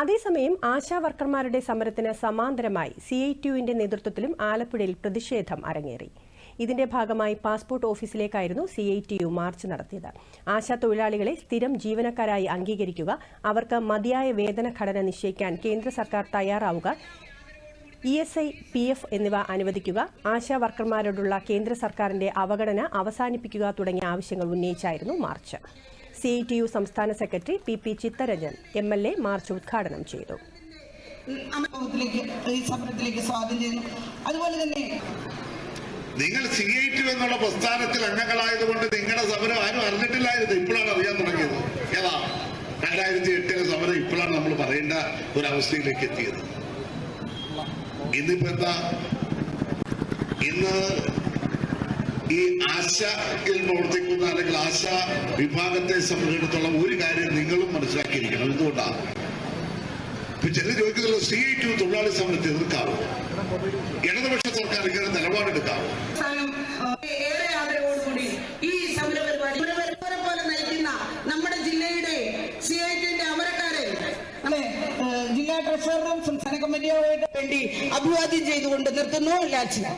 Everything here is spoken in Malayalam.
അതേസമയം ആശാ വർക്കർമാരുടെ സമരത്തിന് സമാന്തരമായി സി ഐ ടിയുവിന്റെ നേതൃത്വത്തിലും ആലപ്പുഴയിൽ പ്രതിഷേധം അരങ്ങേറി. ഇതിന്റെ ഭാഗമായി passport ഓഫീസിലേക്കായിരുന്നു C I T U march നടത്തിയത്. ആശാ തൊഴിലാളികളെ സ്ഥിരം ജീവനക്കാരായി അംഗീകരിക്കുക അവർക്ക് മതിയായ വേതന ഘടന നിശ്ചയിക്കാൻ കേന്ദ്ര സർക്കാർ തയ്യാറാവുക E S I P F എന്നിവ അനുവദിക്കുക ആശാ വർക്കർമാരോടുള്ള കേന്ദ്ര സർക്കാരിന്റെ അവഗണന അവസാനിപ്പിക്കുക തുടങ്ങിയ ആവശ്യങ്ങൾ ഉന്നയിച്ചായിരുന്നു മാർച്ച്. സി ടി യു സംസ്ഥാന secretary P P Chittaranjan M L A march ഉദ്ഘാടനം ചെയ്തു. അതുപോലെ തന്നെ നിങ്ങൾ സി ഐ ടി എന്നുള്ള പ്രസ്ഥാനത്തിൽ അംഗങ്ങളായതുകൊണ്ട് നിങ്ങളുടെ സമരം ആരും അറിഞ്ഞിട്ടില്ലായിരുന്നു. ഇപ്പോഴാണ് അറിയാൻ തുടങ്ങിയത്. ഏതാ? രണ്ടായിരത്തി എട്ടിലെ സമരം ഇപ്പോഴാണ് നമ്മൾ പറയേണ്ട ഒരവസ്ഥയിലേക്ക് എത്തിയത്. ഇന്നിപ്പോ എന്താ? ഇന്ന് ഈ ആശയിൽ പ്രവർത്തിക്കുന്ന അല്ലെങ്കിൽ ആശ വിഭാഗത്തെ സംബന്ധിച്ചിടത്തോളം ഒരു കാര്യം നിങ്ങളും മനസ്സിലാക്കിയിരിക്കണം. എന്തുകൊണ്ടാണ് ഇപ്പൊ ചിലർ ചോദിക്കുന്നത് സി ഐ ടു തൊഴിലാളി സമരത്തെ എതിർക്കാവോ? ഇടതുപക്ഷ സർക്കാർ ഇങ്ങനെ നിലപാടെടുക്കാവോ? ഏറെ ഈ പോലെ നയിക്കുന്ന നമ്മുടെ ജില്ലയുടെ ജില്ലാ ട്രഷററും സംസ്ഥാന കമ്മിറ്റിയോട് വേണ്ടി അഭിവാദ്യം ചെയ്തുകൊണ്ട് നിർത്തുന്നു. ലാച്ചിന്